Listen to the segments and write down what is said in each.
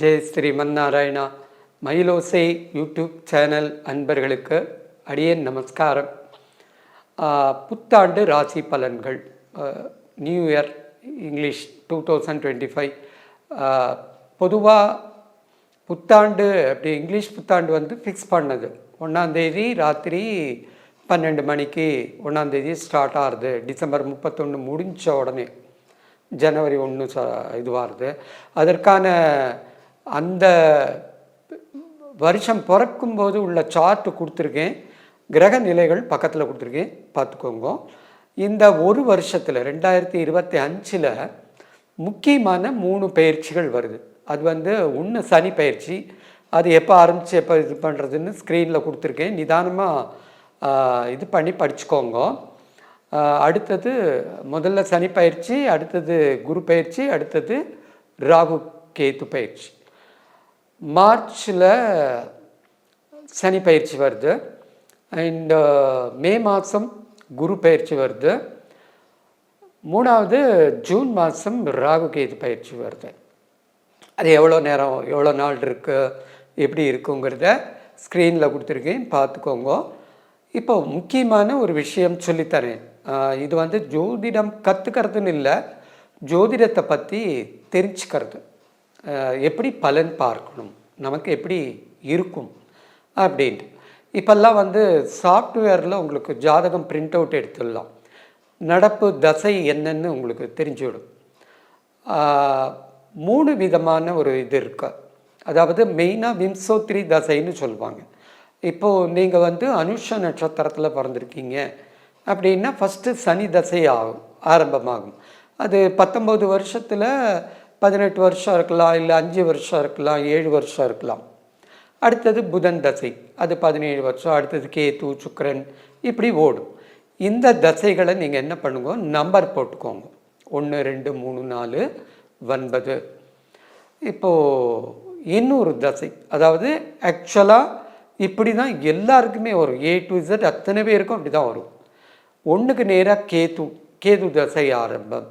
Jai Srimannarayana. Mayilosai YouTube channel அன்பர்களுக்கு அடியேன் நமஸ்காரம். புத்தாண்டு ராசி பலன்கள். New year English two thousand twenty five. பொதுவாக புத்தாண்டு அப்படி இங்கிலீஷ் புத்தாண்டு வந்து ஃபிக்ஸ் பண்ணது. ஒன்றாந்தேதி ராத்திரி பன்னெண்டு மணிக்கு ஒன்றாந்தேதி ஸ்டார்ட் ஆகுது. டிசம்பர் முப்பத்தொன்று முடிஞ்ச உடனே ஜனவரி ஒன்று ச இதுவாகுது. அதற்கான அந்த வருஷம் பிறக்கும்போது உள்ள சார்ட் கொடுத்துருக்கேன். கிரக நிலைகள் பக்கத்தில் கொடுத்துருக்கேன். பார்த்துக்கோங்க. இந்த ஒரு வருஷத்தில் ரெண்டாயிரத்தி இருபத்தி அஞ்சில் முக்கியமான மூணு பயிற்சிகள் வருது. அது வந்து ஒன்று சனி பயிற்சி. அது எப்போ ஆரம்பித்து எப்போ இது பண்ணுறதுன்னு ஸ்க்ரீனில் கொடுத்துருக்கேன். நிதானமாக இது பண்ணி படிச்சுக்கோங்க. அடுத்தது முதல்ல சனி பயிற்சி அடுத்தது குரு பயிற்சி அடுத்தது ராகு கேத்து பயிற்சி. மார்ச்சில் சனி பயிற்சி வருது. அண்ட் மே மாதம் குரு பயிற்சி வருது. மூணாவது ஜூன் மாதம் ராகு கேது பயிற்சி வருது. அது எவ்வளோ நேரம் எவ்வளோ நாள் இருக்குது எப்படி இருக்குங்கிறத ஸ்க்ரீனில் கொடுத்துருக்கேன். பார்த்துக்கோங்க. இப்போ முக்கியமான ஒரு விஷயம் சொல்லித்தரேன். இது வந்து ஜோதிடம் கற்றுக்கிறதுன்னு இல்லை ஜோதிடத்தை பற்றி தெரிஞ்சுக்கிறது. எப்படி பலன் பார்க்கணும்? நமக்கு எப்படி இருக்கும்? அப்படின்ட்டு. இப்போல்லாம் வந்து சாஃப்ட்வேரில் உங்களுக்கு ஜாதகம் பிரிண்ட் அவுட் எடுத்துடலாம். நடப்பு தசை என்னன்னு உங்களுக்கு தெரிஞ்சுவிடும். மூணு விதமான ஒரு இது இருக்கு. அதாவது மெயினாக விம்சோத்ரி தசைன்னு சொல்லுவாங்க. இப்போது நீங்கள் வந்து அனுஷ நட்சத்திரத்தில் பிறந்திருக்கீங்க. அப்படின்னா ஃபஸ்ட்டு சனி தசை ஆகும் ஆரம்பமாகும். அது பத்தொம்பது வருஷத்தில் பதினெட்டு வருஷம் இருக்கலாம் இல்லை அஞ்சு வருஷம் இருக்கலாம் ஏழு வருஷம் இருக்கலாம். அடுத்தது புதன் தசை. அது பதினேழு வருஷம். அடுத்தது கேத்து சுக்கரன் இப்படி ஓடும். இந்த தசைகளை நீங்கள் என்ன பண்ணுங்க? நம்பர் போட்டுக்கோங்க. ஒன்று ரெண்டு மூணு நாலு ஒன்பது. இப்போது இன்னொரு தசை. அதாவது ஆக்சுவலாக இப்படி தான் எல்லாருக்குமே வரும். ஏ டு இசட் அத்தனை பேருக்கும் அப்படி தான் வரும். ஒன்றுக்கு நேராக கேது. கேது தசை ஆரம்பம்.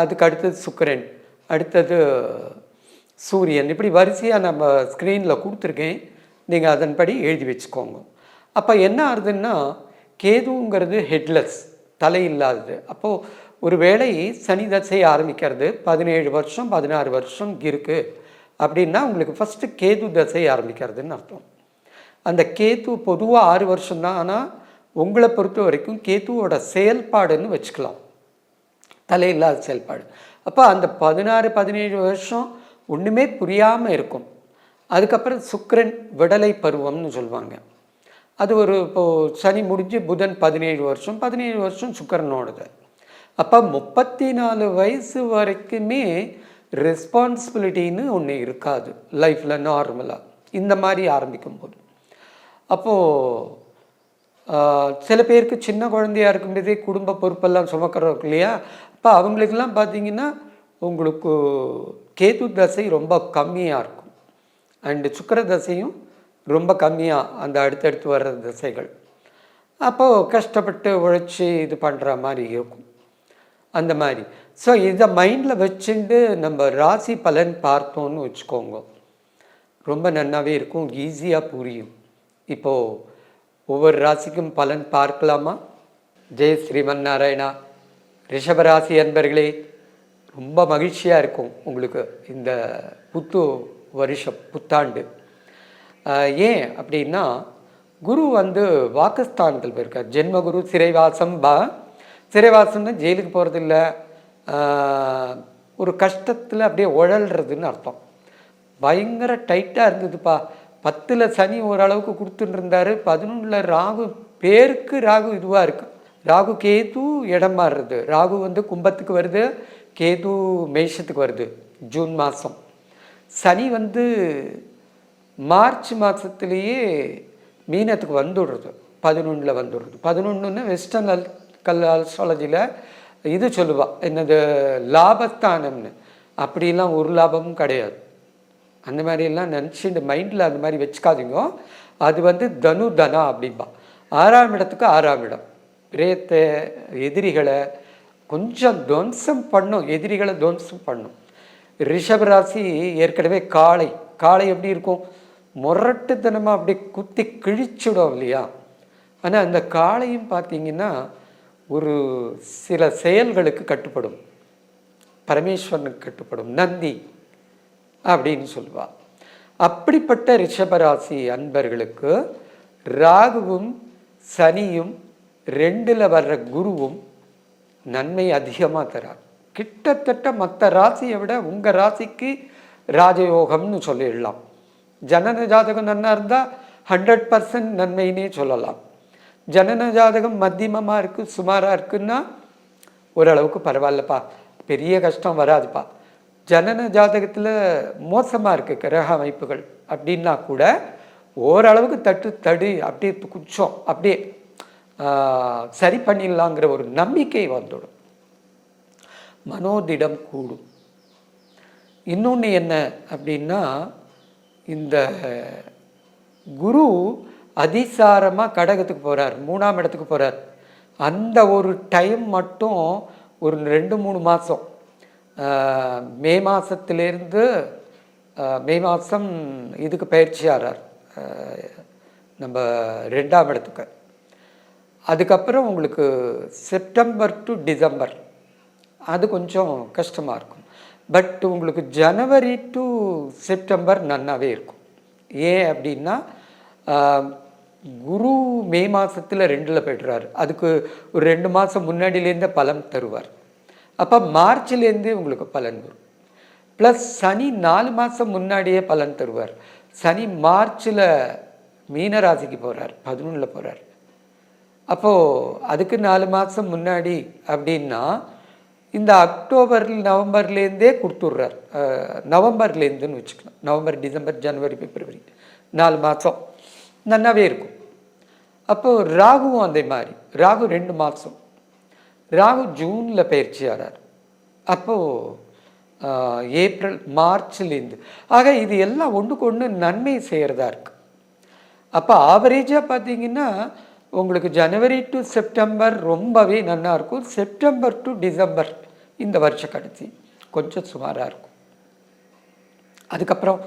அதுக்கு அடுத்தது சுக்கரன். அடுத்தது சூரியன். இப்படி வரிசையாக நம்ம ஸ்க்ரீனில் கொடுத்துருக்கேன். நீங்கள் அதன்படி எழுதி வச்சுக்கோங்க. அப்போ என்ன ஆகுதுன்னா கேதுங்கிறது ஹெட்லெஸ் தலை இல்லாதது அப்போது ஒரு வேளை சனி தசை ஆரம்பிக்கிறது பதினேழு வருஷம் பதினாறு வருஷம் இருக்குது அப்படின்னா உங்களுக்கு ஃபஸ்ட்டு கேது தசை ஆரம்பிக்கிறதுன்னு அர்த்தம். அந்த கேத்து பொதுவாக ஆறு வருஷம்தான் ஆனால் உங்களை பொறுத்த வரைக்கும் கேத்துவோட செயல்பாடுன்னு வச்சுக்கலாம். தலையில்லாத செயல்பாடு. அப்போ அந்த பதினாறு பதினேழு வருஷம் ஒன்றுமே புரியாமல் இருக்கும். அதுக்கப்புறம் சுக்கரன் விடலை பருவம்னு சொல்லுவாங்க. அது ஒரு இப்போது சனி முடிஞ்சு புதன் பதினேழு வருஷம் பதினேழு வருஷம் சுக்கரனோடது. அப்போ முப்பத்தி நாலு வயசு வரைக்குமே ரெஸ்பான்சிபிலிட்டின்னு ஒன்று இருக்காது லைஃப்பில் நார்மலாக இந்த மாதிரி ஆரம்பிக்கும் போது அப்போது சில பேருக்கு சின்ன குழந்தையா இருக்கும்போதே குடும்ப பொறுப்பெல்லாம் சுமக்கிறோம் இல்லையா? அப்போ அவங்களுக்கெல்லாம் பார்த்தீங்கன்னா உங்களுக்கு கேது தசை ரொம்ப கம்மியாக இருக்கும். அண்டு சுக்கர தசையும் ரொம்ப கம்மியாக அந்த அடுத்தடுத்து வர்ற தசைகள். அப்போது கஷ்டப்பட்டு உழைச்சி இது பண்ணுற மாதிரி இருக்கும். அந்த மாதிரி. ஸோ இதை மைண்டில் வச்சுட்டு நம்ம ராசி பலன் பார்த்தோன்னு வச்சுக்கோங்க. ரொம்ப நன்னாவே இருக்கும் ஈஸியாக புரியும். இப்போது ஒவ்வொரு ராசிக்கும் பலன் பார்க்கலாமா? ஜெய் ஸ்ரீமன் நாராயணா ரிஷபராசி அன்பர்களே ரொம்ப மகிழ்ச்சியாக இருக்கும் உங்களுக்கு இந்த புத்து வருஷம் புத்தாண்டு. ஏன் அப்படின்னா குரு வந்து வாக்குஸ்தானத்தில் போயிருக்கார். ஜென்மகுரு சிறைவாசம் பா சிறைவாசம்னா ஜெயிலுக்கு போகிறதில்ல ஒரு கஷ்டத்தில் அப்படியே உழல்றதுன்னு அர்த்தம். பயங்கர டைட்டாக இருந்ததுப்பா. பத்தில் சனி ஓரளவுக்கு கொடுத்துட்டு பதினொன்றில் ராகு பேருக்கு ராகு இதுவாக இருக்கு. ராகு கேது இடம் மாறுறது. ராகு வந்து கும்பத்துக்கு வருது. கேது மேஷத்துக்கு வருது. ஜூன் மாதம் சனி வந்து மார்ச் மாதத்துலேயே மீனத்துக்கு வந்துடுறது. பதினொன்றில் வந்துடுறது. பதினொன்றுன்னு வெஸ்டர்ன் அல் கல் அல்சாலஜியில் இது சொல்லுவாள் என்னது லாபஸ்தானம்னு. அப்படிலாம் ஒரு லாபமும் கிடையாது. அந்த மாதிரியெல்லாம் இந்த மைண்டில் அந்த மாதிரி வச்சுக்காதீங்க. அது வந்து தனு தனா அப்படிம்பா. ஆறாம் இடத்துக்கு ஆறாம் இடம். பிரேத்தை எதிரிகளை கொஞ்சம் துவம்சம் பண்ணும். எதிரிகளை துவம்சம் பண்ணும். ரிஷபராசி ஏற்கனவே காளை. காளை எப்படி இருக்கும்? முரட்டுத்தனமாக அப்படி குத்தி கிழிச்சுடும் இல்லையா? ஆனால் அந்த காளையும் பார்த்தீங்கன்னா ஒரு சில செயல்களுக்கு கட்டுப்படும். பரமேஸ்வரனுக்கு கட்டுப்படும். நந்தி. அப்படின்னு சொல்லுவாள் அப்படிப்பட்ட ரிஷபராசி அன்பர்களுக்கு ராகுவும் சனியும் ரெண்டில் வர்ற குருவும் நன்மை அதிகமாக தரார் கிட்டத்தட்ட மற்ற ராசியை விட உங்கள் ராசிக்கு ராஜயோகம்னு சொல்லிடலாம். ஜனன ஜாதகம் நன்னா இருந்தால் ஹண்ட்ரட் பர்சன்ட் நன்மைன்னே சொல்லலாம். ஜனன ஜாதகம் மத்தியமமாக இருக்குது சுமாராக இருக்குன்னா ஓரளவுக்கு பரவாயில்லப்பா. பெரிய கஷ்டம் வராதுப்பா. ஜனன ஜாதகத்தில் மோசமாக இருக்குது கிரக அமைப்புகள் அப்படின்னா கூட ஓரளவுக்கு தட்டு தடு அப்படியே குச்சம் அப்படியே சரி பண்ணிடலாங்கிற ஒரு நம்பிக்கை வந்துடும். மனோதிடம் கூடும். இன்னொன்று என்ன அப்படின்னா இந்த குரு அதிசாரமாக கடகத்துக்கு போகிறார் மூணாம் இடத்துக்கு போகிறார் அந்த ஒரு டைம் மட்டும் ஒரு ரெண்டு மூணு மாதம் மே மாதத்திலேருந்து மே மாதம் இதுக்கு பயிற்சி நம்ம ரெண்டாம் இடத்துக்கு. அதுக்கப்புறம் உங்களுக்கு செப்டம்பர் டு டிசம்பர் அது கொஞ்சம் கஷ்டமாக இருக்கும். பட் உங்களுக்கு ஜனவரி டு செப்டம்பர் நன்னாவே இருக்கும். ஏன் அப்படின்னா குரு மே மாதத்தில் ரெண்டில் போய்டுறாரு. அதுக்கு ஒரு ரெண்டு மாதம் முன்னாடியிலேருந்தே பலன் தருவார். அப்போ மார்ச்லேருந்தே உங்களுக்கு பலன் வரும். ப்ளஸ் சனி நாலு மாதம் முன்னாடியே பலன் தருவார். சனி மார்ச்சில் மீனராசிக்கு போகிறார் பதினொன்றில் போகிறார் அப்போது அதுக்கு நாலு மாதம் முன்னாடி அப்படின்னா இந்த அக்டோபர் நவம்பர்லேருந்தே கொடுத்துட்றார். நவம்பர்லேருந்துன்னு வச்சுக்கலாம். நவம்பர் டிசம்பர் ஜனவரி பிப்ரவரி. நாலு மாதம் நல்லாவே இருக்கும். அப்போது ராகுவும் அதே மாதிரி. ராகு ரெண்டு மாதம் ராகு ஜூனில் பயிற்சி ஆறார். அப்போது ஏப்ரல் மார்ச்லேருந்து. ஆக இது எல்லாம் ஒன்றுக்கு ஒன்று நன்மை செய்கிறதா இருக்கு. அப்போ ஆவரேஜாக பார்த்தீங்கன்னா உங்களுக்கு ஜனவரி டு செப்டம்பர் ரொம்பவே நல்லா இருக்கும். செப்டம்பர் டு டிசம்பர் இந்த வருஷ கடைசி கொஞ்சம் சுமாராக இருக்கும். அதுக்கப்புறம்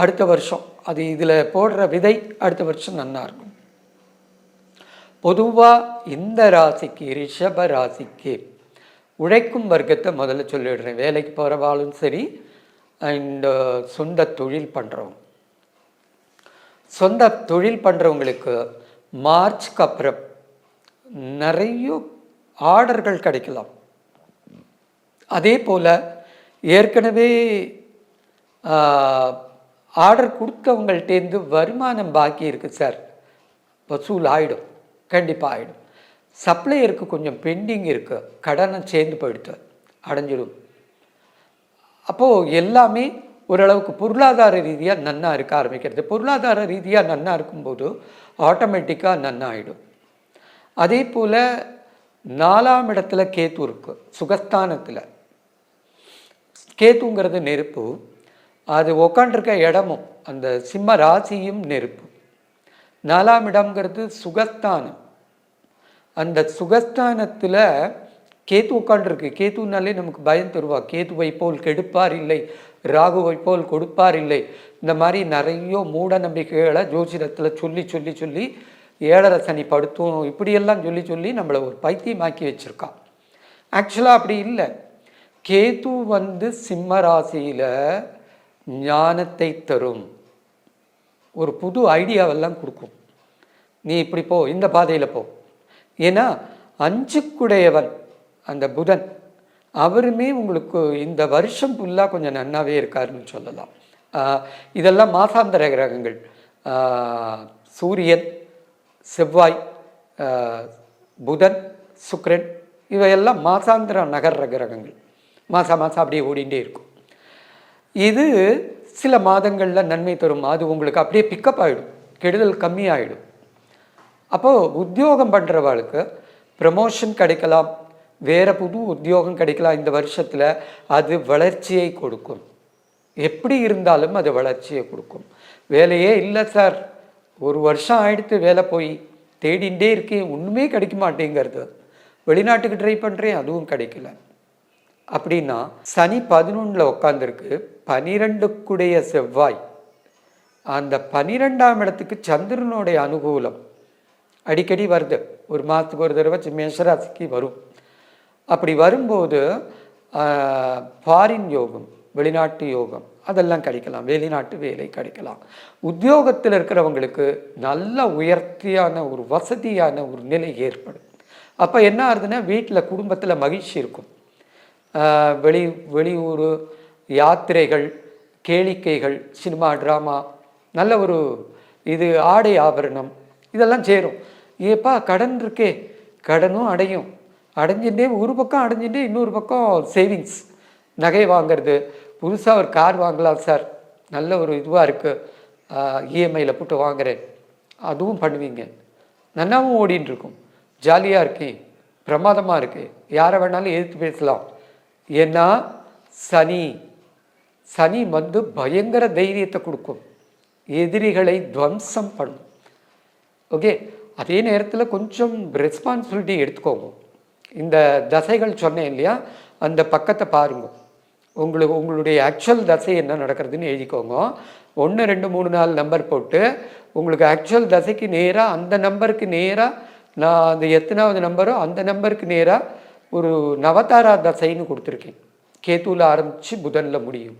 அடுத்த வருஷம் அது இதில் போடுற விதை அடுத்த வருஷம் நல்லா இருக்கும். பொதுவாக இந்த ராசிக்கு ரிஷப ராசிக்கு உழைக்கும் வர்க்கத்தை முதல்ல சொல்லிடுறேன். வேலைக்கு போகிறவாலும் சரி அண்ட் சொந்த தொழில் பண்ணுறவங்க சொந்த தொழில் பண்ணுறவங்களுக்கு மார்ச்க்கு அப்புறம் நிறைய ஆர்டர்கள் கிடைக்கலாம். அதே போல் ஏற்கனவே ஆர்டர் கொடுத்தவங்கள்ட்டேருந்து வருமானம் பாக்கி இருக்குது சார். வசூல் ஆகிடும் கண்டிப்பாக ஆகிடும் சப்ளையருக்கு கொஞ்சம் பெண்டிங் இருக்குது கடனை சேர்ந்து போயிடுத்து அடைஞ்சிடும். அப்போது எல்லாமே ஓரளவுக்கு பொருளாதார ரீதியாக நன்னா இருக்க ஆரம்பிக்கிறது. பொருளாதார ரீதியாக நன்னா இருக்கும்போது ஆட்டோமேட்டிக்காக நன்னா ஆகிடும் அதே போல் நாலாம் இடத்துல கேத்து இருக்குது சுகஸ்தானத்தில். கேத்துங்கிறது நெருப்பு. அது உக்காண்டிருக்க இடமும் அந்த சிம்ம ராசியும் நெருப்பு. நாலாம் இடம்ங்கிறது சுகஸ்தானம். அந்த சுகஸ்தானத்தில் கேத்து உட்காண்டிருக்கு கேத்துனாலே நமக்கு பயம் தருவா. கேத்துவை போல் கெடுப்பார் இல்லை. ராகுவை போல் கொடுப்பார் இல்லை. இந்த மாதிரி நிறைய மூட நம்பிக்கைகளை ஜோசிடத்தில் சொல்லி சொல்லி சொல்லி ஏழரை சனி படுத்தும் இப்படியெல்லாம் சொல்லி சொல்லி நம்மளை ஒரு பைத்தியமாக்கி வச்சுருக்கான் ஆக்சுவலாக அப்படி இல்லை. கேது வந்து சிம்ம ராசியில் ஞானத்தை தரும். ஒரு புது ஐடியாவெல்லாம் கொடுக்கும். நீ இப்படி போ இந்த பாதையில் போ. ஏன்னா அஞ்சுக்குடையவன் அந்த புதன் அவருமே உங்களுக்கு இந்த வருஷம் ஃபுல்லாக கொஞ்சம் நன்னாவே இருக்காருன்னு சொல்லலாம். இதெல்லாம் மாசாந்தர கிரகங்கள். சூரியன் செவ்வாய் புதன் சுக்ரன் இவையெல்லாம் மாசாந்திர நகர்ற கிரகங்கள். மாதம் மாதம் அப்படியே ஓடிண்டே இருக்கும். இது சில மாதங்களில் நன்மை தரும். அது உங்களுக்கு அப்படியே பிக்கப் ஆகிடும் கெடுதல் கம்மியாகிடும் அப்போது உத்தியோகம் பண்ணுறவாளுக்கு ப்ரமோஷன் கிடைக்கலாம். வேறு புது உத்தியோகம் கிடைக்கலாம் இந்த வருஷத்தில். அது வளர்ச்சியை கொடுக்கும். எப்படி இருந்தாலும் அது வளர்ச்சியை கொடுக்கும். வேலையே இல்லை சார் ஒரு வருஷம் ஆயிடுத்து வேலை போய் தேடிண்டே இருக்கேன். ஒன்றுமே கிடைக்க மாட்டேங்கிறது. வெளிநாட்டுக்கு ட்ரை பண்ணுறேன் அதுவும் கிடைக்கல. அப்படின்னா சனி பதினொன்றில் உட்காந்துருக்கு பனிரெண்டுக்குடைய செவ்வாய். அந்த பனிரெண்டாம் இடத்துக்கு சந்திரனுடைய அனுகூலம். அடிக்கடி வருது. ஒரு மாதத்துக்கு ஒரு தடவை மேஷராசிக்கு வரும். அப்படி வரும்போது ஃபாரின் யோகம் வெளிநாட்டு யோகம் அதெல்லாம் கிடைக்கலாம். வெளிநாட்டு வேலை கிடைக்கலாம். உத்தியோகத்தில் இருக்கிறவங்களுக்கு நல்ல உயர்த்தியான ஒரு வசதியான ஒரு நிலை ஏற்படும். அப்போ என்ன ஆகுதுன்னா வீட்டில் குடும்பத்தில் மகிழ்ச்சி இருக்கும். வெளி வெளியூர் யாத்திரைகள் கேளிக்கைகள் சினிமா ட்ராமா நல்ல ஒரு இது ஆடை ஆபரணம் இதெல்லாம் சேரும். ஏப்பா கடன் இருக்கே. கடனும் அடையும். அடைஞ்சுட்டே ஒரு பக்கம் அடைஞ்சுட்டே இன்னொரு பக்கம் சேவிங்ஸ் நகை வாங்குறது. புதுசாக ஒரு கார் வாங்கலாம் சார். நல்ல ஒரு இதுவாக இருக்குது இஎம்ஐயில் போட்டு வாங்குறேன். அதுவும் பண்ணுவீங்க. நன்னாவும் ஓடின்னு இருக்கும் ஜாலியாக இருக்கேன் பிரமாதமாக இருக்குது யாரை வேணாலும் எதிர்த்து பேசலாம். ஏன்னா சனி சனி வந்து பயங்கர தைரியத்தை கொடுக்கும். எதிரிகளை துவம்சம் பண்ணும். ஓகே? அதே நேரத்தில் கொஞ்சம் ரெஸ்பான்சிபிலிட்டி எடுத்துக்கோங்க. இந்த தசைகள் சொன்னேன் இல்லையா? அந்த பக்கத்தை பாருங்க. உங்களுக்கு உங்களுடைய ஆக்சுவல் தசை என்ன நடக்கிறதுன்னு எழுதிக்கோங்க. ஒன்று ரெண்டு மூணு நாலு நம்பர் போட்டு உங்களுக்கு ஆக்சுவல் தசைக்கு நேராக அந்த நம்பருக்கு நேராக நான் அந்த எத்தனாவது நம்பரோ அந்த நம்பருக்கு நேராக ஒரு நவதாரா தசைன்னு கொடுத்துருக்கேன். கேத்துவில் ஆரம்பித்து புதனில் முடியும்.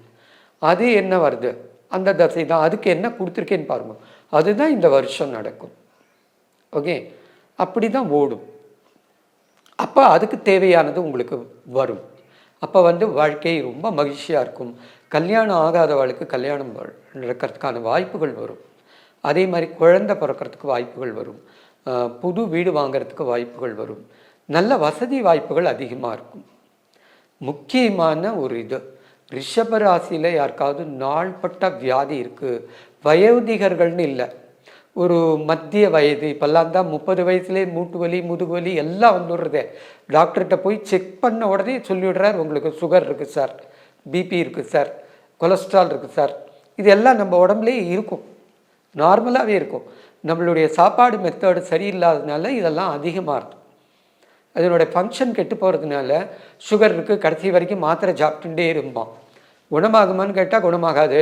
அது என்ன வருது? அந்த தசை தான். அதுக்கு என்ன கொடுத்துருக்கேன்னு பாருங்க. அதுதான் இந்த வருஷம் நடக்கும். ஓகே அப்படி தான் ஓடும். அப்போ அதுக்கு தேவையானது உங்களுக்கு வரும். அப்போ வந்து வாழ்க்கை ரொம்ப மகிழ்ச்சியாக இருக்கும். கல்யாணம் ஆகாதவளுக்கு கல்யாணம் நடக்கிறதுக்கான வாய்ப்புகள் வரும். அதே மாதிரி குழந்தை பிறக்கிறதுக்கு வாய்ப்புகள் வரும். புது வீடு வாங்குறதுக்கு வாய்ப்புகள் வரும். நல்ல வசதி வாய்ப்புகள் அதிகமாக இருக்கும். முக்கியமான ஒரு இது ரிஷப ராசியில் யாருக்காவது நாள்பட்ட வியாதி இருக்குது வயோதிகர்கள்னு இல்லை. ஒரு மத்திய வயது இப்போல்லாம் தான் முப்பது வயசுலேயே மூட்டு வலி முதுகு வலி எல்லாம் வந்துடுறதே. டாக்டர்கிட்ட போய் செக் பண்ண உடனே சொல்லிவிடுறார் உங்களுக்கு சுகர் இருக்குது சார் பிபி இருக்குது சார் கொலஸ்ட்ரால் இருக்குது சார் இது எல்லாம் நம்ம உடம்புலேயே இருக்கும். நார்மலாகவே இருக்கும். நம்மளுடைய சாப்பாடு மெத்தடு சரியில்லாததுனால இதெல்லாம் அதிகமாக இருக்கும் அதனுடைய ஃபங்க்ஷன் கெட்டு போகிறதுனால சுகர் இருக்குது கடைசி வரைக்கும் மாத்திரை சாப்பிட்டுட்டே இருப்பான் குணமாகுமான்னு கேட்டால் குணமாகாது.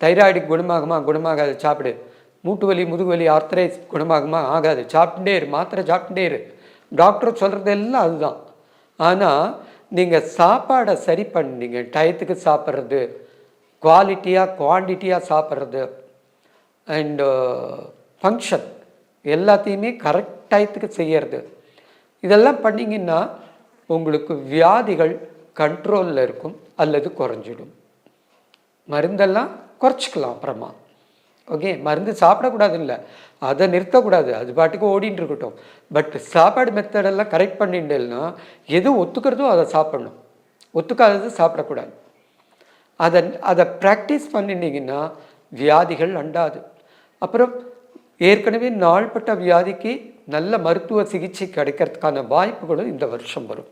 தைராய்டுக்கு குணமாகுமா? குணமாகாது. சாப்பிடு. மூட்டு வலி முதுகு வலி ஆர்த்தரைஸ் குணமாகுமா? ஆகாது. சாப்பிட்டுட்டே இரு. மாத்திரை சாப்பிட்டுட்டே இரு. டாக்டர் சொல்கிறது எல்லாம் அதுதான். ஆனால் நீங்கள் சாப்பாடை சரி பண்ணீங்க. டயத்துக்கு சாப்பிட்றது குவாலிட்டியாக குவான்டிட்டியாக சாப்பிட்றது அண்டு ஃபங்க்ஷன் எல்லாத்தையுமே கரெக்ட் டயத்துக்கு செய்யறது. இதெல்லாம் பண்ணிங்கன்னா உங்களுக்கு வியாதிகள் கண்ட்ரோலில் இருக்கும் அல்லது குறைஞ்சிடும். மருந்தெல்லாம் குறைச்சிக்கலாம் அப்புறமா. ஓகே மருந்து சாப்பிடக்கூடாது இல்லை அதை நிறுத்தக்கூடாது. அது பாட்டுக்கு ஓடிட்டு இருக்கட்டும் பட் சாப்பாடு மெத்தடெல்லாம் கரெக்ட் பண்ணிட்டேன்னா எது ஒத்துக்கிறதோ அதை சாப்பிடணும். ஒத்துக்காதது சாப்பிடக்கூடாது. அதை அதை ப்ராக்டிஸ் பண்ணிட்டீங்கன்னா வியாதிகள் அண்டாது. அப்புறம் ஏற்கனவே நாள்பட்ட வியாதிக்கு நல்ல மருத்துவ சிகிச்சை கிடைக்கிறதுக்கான வாய்ப்புகளும் இந்த வருஷம் வரும்.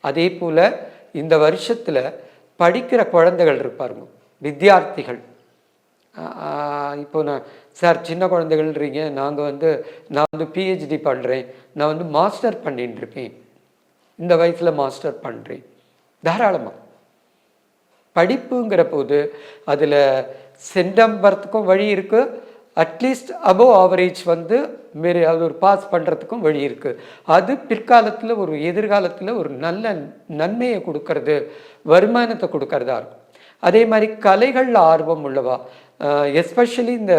அதே போல் இந்த வருஷத்தில் படிக்கிற குழந்தைகள் இருப்பாருங்க. வித்தியார்த்திகள் இப்போ நான் சார் சின்ன குழந்தைகள்ன்றீங்க. நாங்கள் வந்து நான் வந்து பிஹெச்டி பண்ணுறேன் நான் வந்து மாஸ்டர் பண்ணிட்டு இருக்கேன் இந்த வயசில் மாஸ்டர் பண்ணுறேன் தாராளமாக படிப்புங்கிற போது அதில் சென்டம்பரத்துக்கும் வழி இருக்குது அட்லீஸ்ட் அபோவ் ஆவரேஜ் வந்து மேரி அது ஒரு பாஸ் பண்ணுறதுக்கும் வழி இருக்குது அது பிற்காலத்தில் ஒரு எதிர்காலத்தில் ஒரு நல்ல நன்மையை கொடுக்கறது வருமானத்தை கொடுக்கறதா இருக்கும். அதே மாதிரி கலைகளில் ஆர்வம் உள்ளவா? எஸ்பெஷலி இந்த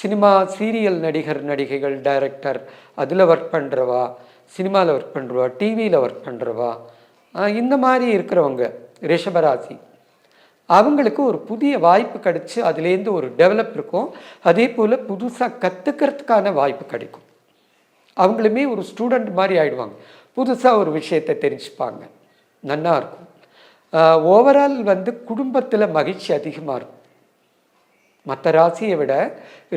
சினிமா சீரியல் நடிகர் நடிகைகள் டைரக்டர் அதில் ஒர்க் பண்ணுறவா சினிமாவில் ஒர்க் பண்ணுறவா டிவியில் ஒர்க் பண்ணுறவா இந்த மாதிரி இருக்கிறவங்க ரிஷபராசி அவங்களுக்கு ஒரு புதிய வாய்ப்பு கிடச்சி அதுலேருந்து ஒரு டெவலப் இருக்கும். அதே போல் புதுசாக கற்றுக்கிறதுக்கான வாய்ப்பு கிடைக்கும். அவங்களுமே ஒரு ஸ்டூடெண்ட் மாதிரி ஆயிடுவாங்க. புதுசாக ஒரு விஷயத்தை தெரிஞ்சுப்பாங்க. நன்னா இருக்கும். ஓவரால் வந்து குடும்பத்தில் மகிழ்ச்சி அதிகமாக இருக்கும். மற்ற ராசியை விட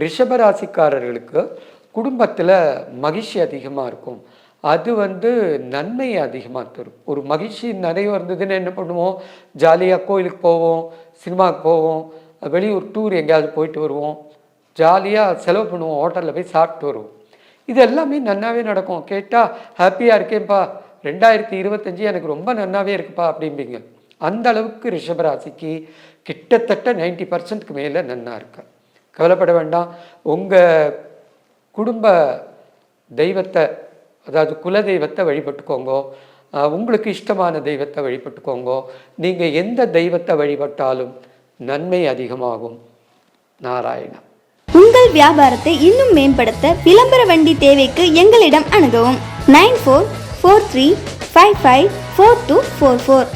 ரிஷப ராசிக்காரர்களுக்கு குடும்பத்தில் மகிழ்ச்சி அதிகமாக இருக்கும். அது வந்து நன்மையை அதிகமாக தரும் ஒரு மகிழ்ச்சி நிறைய இருந்ததுன்னு என்ன பண்ணுவோம்? ஜாலியாக கோயிலுக்கு போவோம் சினிமாவுக்கு போவோம் வெளியூர் டூர் எங்கேயாவது போயிட்டு வருவோம். ஜாலியாக செலவு பண்ணுவோம் ஹோட்டலில் போய் சாப்பிட்டு வருவோம். இது எல்லாமே நன்னாவே நடக்கும். கேட்டால் ஹாப்பியாக இருக்கேன்ப்பா. ரெண்டாயிரத்தி இருபத்தஞ்சி எனக்கு ரொம்ப நன்னாவே இருக்குப்பா. அப்படிம்பீங்க. அந்த அளவுக்கு ரிஷபராசிக்கு கிட்டத்தட்ட நைன்டி பர்சன்ட்க்கு மேலே நன்னா இருக்கு? கவலைப்பட வேண்டாம். உங்கள் குடும்ப தெய்வத்தை அதாவது குல தெய்வத்தை வழிபட்டுக்கோங்க. உங்களுக்கு இஷ்டமான தெய்வத்தை வழிபட்டுக்கோங்க. நீங்கள் எந்த தெய்வத்தை வழிபட்டாலும் நன்மை அதிகமாகும். நாராயணா. உங்கள் வியாபாரத்தை இன்னும் மேம்படுத்த விளம்பர வண்டி தேவைக்கு எங்களிடம் அணுகவும். Nine four four three five five four two four four.